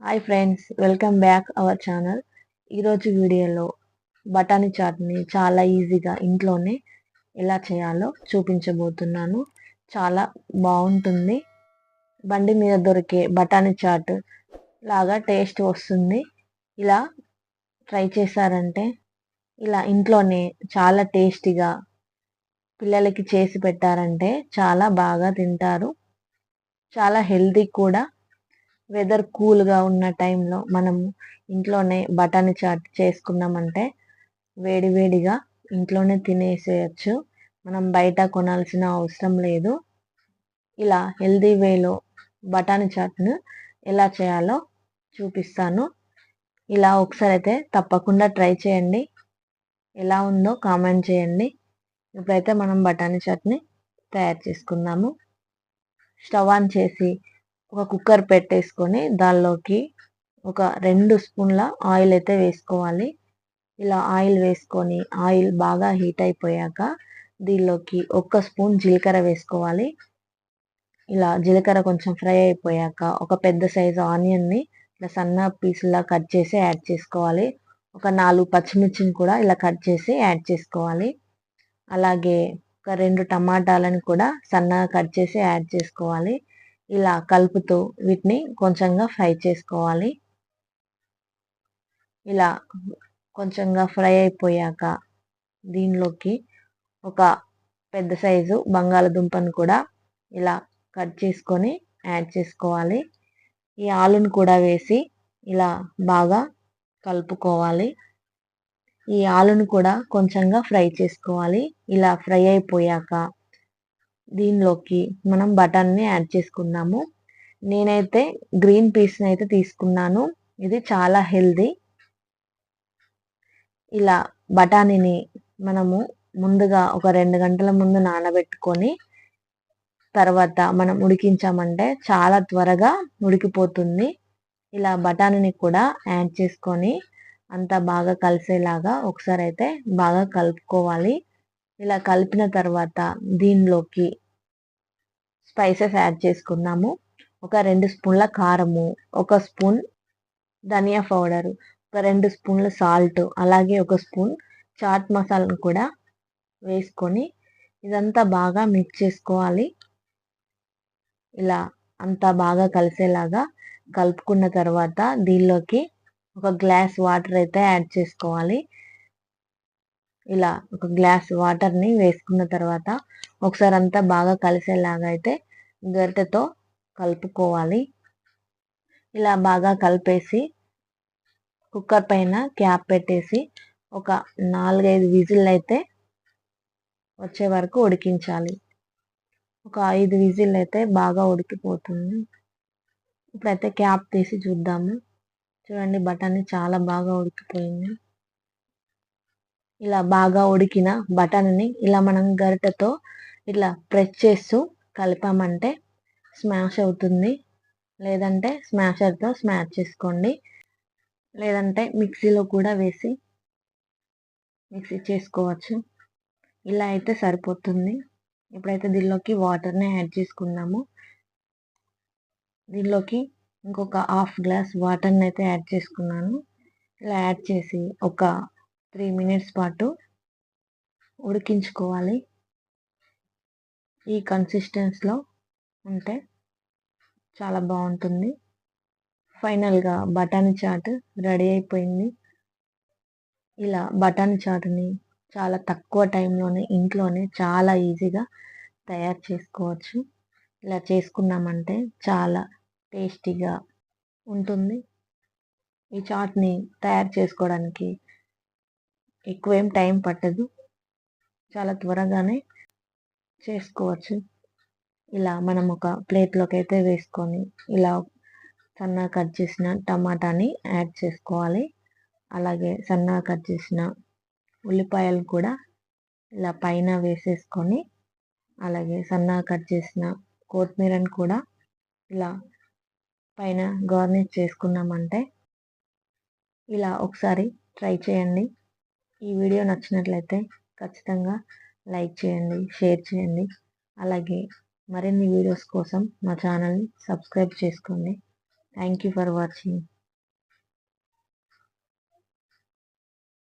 Hi friends welcome back our channel ఈరోజు వీడియోలో బఠానీ చాట్ని చాలా ఈజీగా ఇంట్లోనే ఎలా చేయాలో చూపించబోతున్నాను. చాలా బాగుంటుంది. బండి మీద దొరికే బఠానీ చాట్ లాగా టేస్ట్ వస్తుంది. ఇలా ట్రై చేశారంటే ఇలా ఇంట్లోనే చాలా టేస్టీగా పిల్లలకి చేసి పెట్టారంటే చాలా బాగా తింటారు. చాలా హెల్తీ కూడా వెదర్ కూల్గా ఉన్న టైంలో మనం ఇంట్లోనే బఠానీ చాట్ చేసుకున్నామంటే వేడి వేడిగా ఇంట్లోనే తినేసేయచ్చు. మనం బయట కొనాల్సిన అవసరం లేదు. ఇలా హెల్దీ వేలో బఠానీ చాట్ను ఎలా చేయాలో చూపిస్తాను. ఇలా ఒకసారి అయితే తప్పకుండా ట్రై చేయండి. ఎలా ఉందో కామెంట్ చేయండి. ఇప్పుడైతే మనం బఠానీ చట్నీ తయారు చేసుకుందాము. స్టవ్ ఆన్ చేసి ఒక కుక్కర్ పెట్టేసుకొని దానిలోకి ఒక రెండు స్పూన్ల ఆయిల్ అయితే వేసుకోవాలి. ఇలా ఆయిల్ వేసుకొని ఆయిల్ బాగా హీట్ అయిపోయాక దీనిలోకి ఒక్క స్పూన్ జీలకర్ర వేసుకోవాలి. ఇలా జీలకర్ర కొంచెం ఫ్రై అయిపోయాక ఒక పెద్ద సైజు ఆనియన్ని ఇలా సన్న పీసులా కట్ చేసి యాడ్ చేసుకోవాలి. ఒక నాలుగు పచ్చిమిర్చిని కూడా ఇలా కట్ చేసి యాడ్ చేసుకోవాలి. అలాగే ఒక రెండు టమాటాలను కూడా సన్నగా కట్ చేసి యాడ్ చేసుకోవాలి. ఇలా కలుపుతూ వీటిని కొంచెంగా ఫ్రై చేసుకోవాలి. ఇలా కొంచెంగా ఫ్రై అయిపోయాక దీనిలోకి ఒక పెద్ద సైజు బంగాళదుంపను కూడా ఇలా కట్ చేసుకొని యాడ్ చేసుకోవాలి. ఈ ఆలును కూడా వేసి ఇలా బాగా కలుపుకోవాలి. ఈ ఆలును కూడా కొంచెంగా ఫ్రై చేసుకోవాలి. ఇలా ఫ్రై అయిపోయాక దీనిలోకి మనం బటన్ని యాడ్ చేసుకున్నాము నేనైతే గ్రీన్ పీస్ని అయితే తీసుకున్నాను. ఇది చాలా హెల్దీ. ఇలా బఠానీని మనము ముందుగా ఒక రెండు గంటల ముందు నానబెట్టుకొని తర్వాత మనం ఉడికించామంటే చాలా త్వరగా ఉడికిపోతుంది. ఇలా బఠానీని కూడా యాడ్ చేసుకొని అంతా బాగా కలిసేలాగా ఒకసారి అయితే బాగా కలుపుకోవాలి. ఇలా కలిపిన తర్వాత దీనిలోకి స్పైసెస్ యాడ్ చేసుకున్నాము ఒక రెండు స్పూన్ల కారము ఒక స్పూన్ ధనియా పౌడర్ ఒక రెండు స్పూన్ల సాల్ట్ అలాగే ఒక స్పూన్ చాట్ మసాలాను కూడా వేసుకొని ఇదంతా బాగా మిక్స్ చేసుకోవాలి. ఇలా అంతా బాగా కలిసేలాగా కలుపుకున్న తర్వాత దీనిలోకి ఒక గ్లాస్ వాటర్ అయితే యాడ్ చేసుకోవాలి. ఇలా ఒక గ్లాస్ వాటర్ని వేసుకున్న తర్వాత ఒకసారి అంతా బాగా కలిసేలాగా అయితే గరిటెతో కలుపుకోవాలి. ఇలా బాగా కలిపేసి కుక్కర్ పైన క్యాప్ పెట్టేసి ఒక నాలుగైదు విజిల్ అయితే వచ్చే వరకు ఉడికించాలి. ఒక ఐదు విజిల్ అయితే బాగా ఉడికిపోతుంది. ఇప్పుడైతే క్యాప్ తీసి చూద్దాము. చూడండి బఠానీ చాలా బాగా ఉడికిపోయింది. ఇలా బాగా ఉడికిన బటన్ని ఇలా మనం గరిటతో ఇట్లా ప్రెస్ చేస్తూ కలిపామంటే స్మాష్ అవుతుంది. లేదంటే స్మాషర్తో స్మాష్ చేసుకోండి. లేదంటే మిక్సీలో కూడా వేసి మిక్సీ చేసుకోవచ్చు. ఇలా అయితే సరిపోతుంది. ఇప్పుడైతే దీనిలోకి వాటర్ని యాడ్ చేసుకున్నాము దీనిలోకి ఇంకొక హాఫ్ గ్లాస్ వాటర్ని అయితే యాడ్ చేసుకున్నాను. ఇలా యాడ్ చేసి ఒక త్రీ మినిట్స్ పాటు ఉడికించుకోవాలి. ఈ కన్సిస్టెన్స్లో ఉంటే చాలా బాగుంటుంది. ఫైనల్గా బఠానీ చాట్ రెడీ అయిపోయింది. ఇలా బఠానీ చాట్ని చాలా తక్కువ టైంలోనే ఇంట్లోనే చాలా ఈజీగా తయారు చేసుకోవచ్చు. ఇలా చేసుకున్నామంటే చాలా టేస్టీగా ఉంటుంది. ఈ చాట్ని తయారు చేసుకోవడానికి ఎక్కువ ఏం టైం పట్టదు. చాలా త్వరగానే చేసుకోవచ్చు. ఇలా మనం ఒక ప్లేట్లోకి అయితే వేసుకొని ఇలా సన్నగా కట్ చేసిన టమాటాని యాడ్ చేసుకోవాలి. అలాగే సన్నగా కట్ చేసిన ఉల్లిపాయలు కూడా ఇలా పైన వేసేసుకొని అలాగే సన్నగా కట్ చేసిన కొత్తిమీరని కూడా ఇలా పైన గార్నిష్ చేసుకున్నామంటే ఇలా ఒకసారి ట్రై చేయండి. ఈ వీడియో నచ్చినట్లయితే ఖచ్చితంగా లైక్ చేయండి షేర్ చేయండి. అలాగే మరిన్ని వీడియోస్ కోసం మా ఛానల్ని సబ్స్క్రైబ్ చేసుకోండి. Thank you for watching